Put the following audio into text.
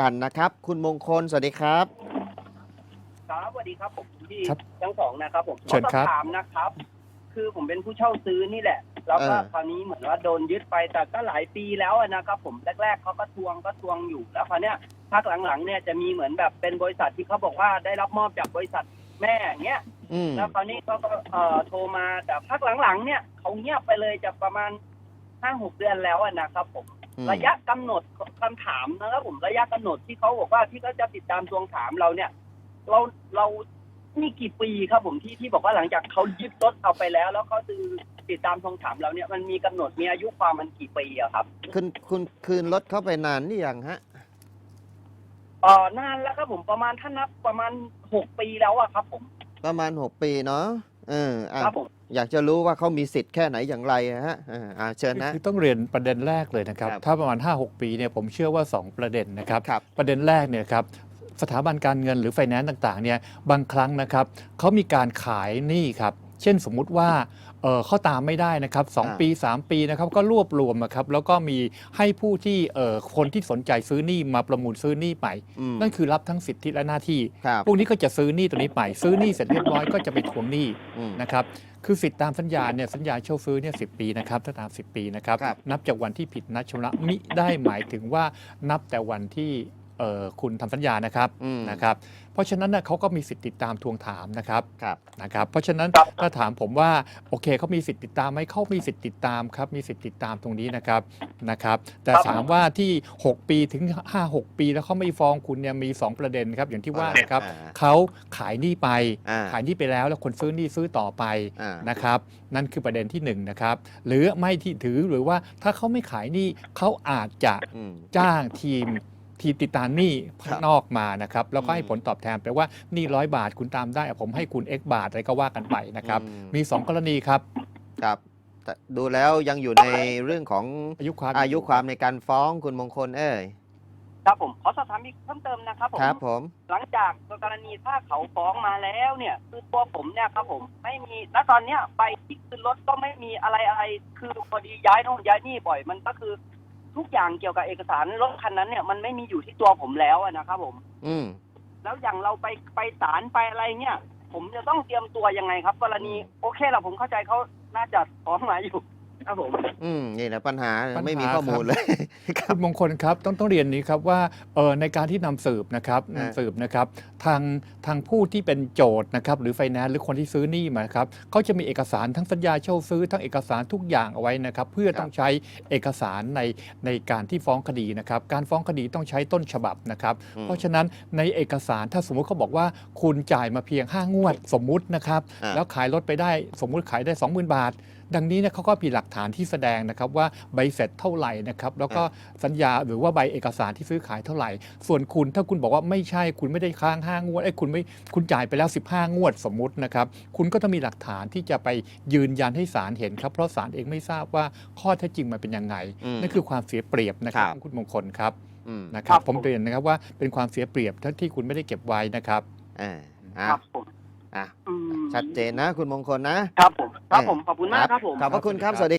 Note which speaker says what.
Speaker 1: กันนะครับ คุณมงคลสวัสดีครับ
Speaker 2: ครับสวัสดีครับผมพี่
Speaker 3: ครับ
Speaker 2: ทั้งสองนะครับ ผม
Speaker 3: เชิญครับ
Speaker 2: ขอสอบถามนะครับ คือผมเป็นผู้เช่าซื้อนี่แหละ แล้วก็
Speaker 1: เออ
Speaker 2: คราวนี้เหมือนว่าโดนยึดไปแต่ก็หลายปีแล้วอะนะครับ ผมแรกๆเขาก็ทวงก็ทวงอยู่แล้วคราวเนี้ยภาคหลังๆเนี่ยจะมีเหมือนแบบเป็นบริษัทที่เขาบอกว่าได้รับมอบจากบริษัทแม่อย่างเงี้ย
Speaker 1: อืม
Speaker 2: แล้วคราวนี้เขาก็เอ่อโทรมาแต่ภาคหลังๆเนี่ยเขาเงียบไปเลยจากประมาณห้าหกเดือนแล้วอะนะครับผม
Speaker 1: อืม
Speaker 2: ระยะกำหนดคำถามนะครับผมระยะกำหนดที่เขาบอกว่าที่เขาจะติดตามทวงถามเราเนี่ย เราเรานี่กี่ปีครับผมที่ที่บอกว่าหลังจากเขายึดรถเอาไปแล้ว แล้วเขาคือติดตามทวงถามเราเนี่ยมันมีกำหนดมีอายุความมันกี่ปีอะครับ
Speaker 1: คุณคุณคืนรถเข้าไปนานนี่ยังฮะ
Speaker 2: เออนานแล้วครับผมประมาณถ้านับประมาณหกปีแล้วอะครับ ผม
Speaker 1: ประมาณ6ปีเนาะเอออะ
Speaker 2: ครับผม
Speaker 1: อยากจะรู้ว่าเขามีสิทธิ์แค่ไหนอย่างไรอะฮะอ่าอ่าเชิญนะ
Speaker 3: คือต้องเรียนประเด็นแรกเลยนะครับ
Speaker 1: ครับ
Speaker 3: ถ้าประมาณ 5-6 ปีเนี่ยผมเชื่อว่า 2 ประเด็นนะครับ
Speaker 1: ครับ
Speaker 3: ประเด็นแรกเนี่ยครับสถาบันการเงินหรือไฟแนนซ์ต่างๆเนี่ยบางครั้งนะครับเขามีการขายหนี้ครับ เช่นสมมุติว่าเอ่อเขาตามไม่ได้นะครับสอง
Speaker 1: อ่า
Speaker 3: ปี 3 ปีนะครับก็รวบรวมนะครับแล้วก็มีให้ผู้ที่เอ่อคนที่สนใจซื้อหนี้มาประมูลซื้อหนี้ใหม่
Speaker 1: อืม
Speaker 3: นั่นคือรับทั้งสิทธิและหน้าที่
Speaker 1: ครับ
Speaker 3: พวกนี้ก็จะซื้อหนี้ตัวนี้ไป ซื้อหนี้เสร็จเรียบร้อยก็จะไปทวงหนี้
Speaker 1: อืม
Speaker 3: นะครับคือสิทธิตามสัญญาเนี่ยสัญญาเช่าซื้อเนี่ยสิปีนะครับถ้าตาม 10 ปีนะครับ
Speaker 1: ครับ
Speaker 3: นับจากวันที่ผิดนัดชำระมิได้หมายถึงว่านับแต่วันที่ เอ่อคุณทำสัญญานะครับ
Speaker 1: อืม
Speaker 3: นะครับ เพราะฉะนั้นน่ะเขาก็มีสิทธิ์ติดตามทวงถามนะครับ
Speaker 1: ครับ
Speaker 3: นะครับ เพราะฉะนั้น
Speaker 2: ครับ
Speaker 3: ถ้าถามผมว่าโอเคเขามีสิทธิ์ติดตามไหมเขามีสิทธิ์ติดตามครับมีสิทธิ์ติดตามตรงนี้นะครับนะครับ แต่ถามว่าที่ 6 ปีถึง 5-6 ปีแล้วเขาไม่ฟ้องคุณเนี่ยมี2ประเด็นครับอย่างที่ว่านะครับ
Speaker 1: อ่า
Speaker 3: เขาขายหนี้ไป
Speaker 1: อ่า
Speaker 3: ขายหนี้ไปแล้วแล้วคนซื้อหนี้ซื้อต่อไป
Speaker 1: อ่า
Speaker 3: นะครับนั่นคือประเด็นที่1นงนะครับหรือไม่ที่ถือหรือว่าถ้าเขาไม่ขายหนี้เขาอาจจะ
Speaker 1: อืม
Speaker 3: จ้างทีม ทีมติดตามหนี้
Speaker 1: ครั
Speaker 3: ข้า
Speaker 1: บ
Speaker 3: งนอกมานะครับ แล้วก็ให้
Speaker 1: อืม
Speaker 3: ผลตอบแทนแปลว่าหนี้ร้อยบาทคุณตามได้ผมให้คุณ X บาทอะไรก็ว่ากันไปนะครับ
Speaker 1: อืม
Speaker 3: มี 2 กรณีครับ
Speaker 1: ครับแต่ดูแล้วยังอยู่ในเรื่องของ
Speaker 3: อายุความ
Speaker 1: อายุความในการฟ้องคุณมงคลเอ้ย
Speaker 2: ครับผมขอสอบถามอีกเพิ่มเติมนะครับผม
Speaker 1: ครับผม
Speaker 2: หลังจากกรณีถ้าเขาฟ้องมาแล้วเนี่ย คือตัวผมเนี่ยครับผมไม่มีณตอนเนี้ยใบที่คืนรถก็ไม่มีอะไรอะไรคือพอดีย้ายโน่นย้ายนี่บ่อยมันก็คือ ทุกอย่างเกี่ยวกับเอกสารรถคันนั้นเนี่ยมันไม่มีอยู่ที่ตัวผมแล้วอะนะครับผม
Speaker 1: อืม
Speaker 2: แล้วอย่างเราไปไปศาลไปอะไรเนี่ยผมจะต้องเตรียมตัวยังไงครับ กรณีโอเคละผมเข้าใจเขาน่าจะฟ้องมาอยู่ ครับผม
Speaker 1: อืมนี่แหละปัญหา
Speaker 3: ปัญหา
Speaker 1: ไม่มีข้อมูลเลย
Speaker 3: คุณมงคลครับต้องต้องเรียนนี้ครับว่าเออในการที่นำสืบนะครับ
Speaker 1: อ่านำ
Speaker 3: สืบนะครับทางทางผู้ที่เป็นโจทย์นะครับหรือไฟแนนซ์หรือคนที่ซื้อหนี้มาครับเขาจะมีเอกสารทั้งสัญญาเช่าซื้อทั้งเอกสารทุกอย่างเอาไว้นะครับเพื่อต้องใช้เอกสารในในการที่ฟ้องคดีนะครับการฟ้องคดีต้องใช้ต้นฉบับนะครับ
Speaker 1: อืม
Speaker 3: เพราะฉะนั้นในเอกสารถ้าสมมุติเขาบอกว่าคุณจ่ายมาเพียง 5 งวดสมมุตินะครับ
Speaker 1: อ่า
Speaker 3: แล้วขายรถไปได้สมมุติขายได้ 20,000 บาท ดังนี้เนี่ยเขาก็มีหลักฐานที่แสดงนะครับว่าใบเสร็จเท่าไหร่นะครับแล้วก็สัญญาหรือว่าใบเอกสารที่ซื้อขายเท่าไหร่ ส่วนคุณถ้าคุณบอกว่าไม่ใช่คุณไม่ได้ค้างห้างวดไอ้ยคุณไม่คุณจ่ายไปแล้ว 15 งวดสมมุตินะครับคุณก็ต้องมีหลักฐานที่จะไปยืนยันให้ศาลเห็นครับเพราะศาลเองไม่ทราบว่าข้อเท็จจริงมันเป็นยังไง
Speaker 1: อืม
Speaker 3: นั่นคือความเสียเปรียบนะครับ
Speaker 1: ครับ
Speaker 3: คุณมงคลครับ
Speaker 1: อืม
Speaker 3: นะครับ
Speaker 2: ครับ
Speaker 3: ผม
Speaker 2: ผม
Speaker 3: เรียนนะครับว่าเป็นความเสียเปรียบทั้งที่คุณไม่ได้เก็บไว้นะครับ
Speaker 1: อ่าอะ
Speaker 2: ครับผม
Speaker 1: อะ
Speaker 2: อืม
Speaker 1: ชัดเจนนะ คุณมงคลนะ
Speaker 2: ครับผมครับผมขอบคุณมากครับผม
Speaker 1: ขอบพระคุณครับสวัสดี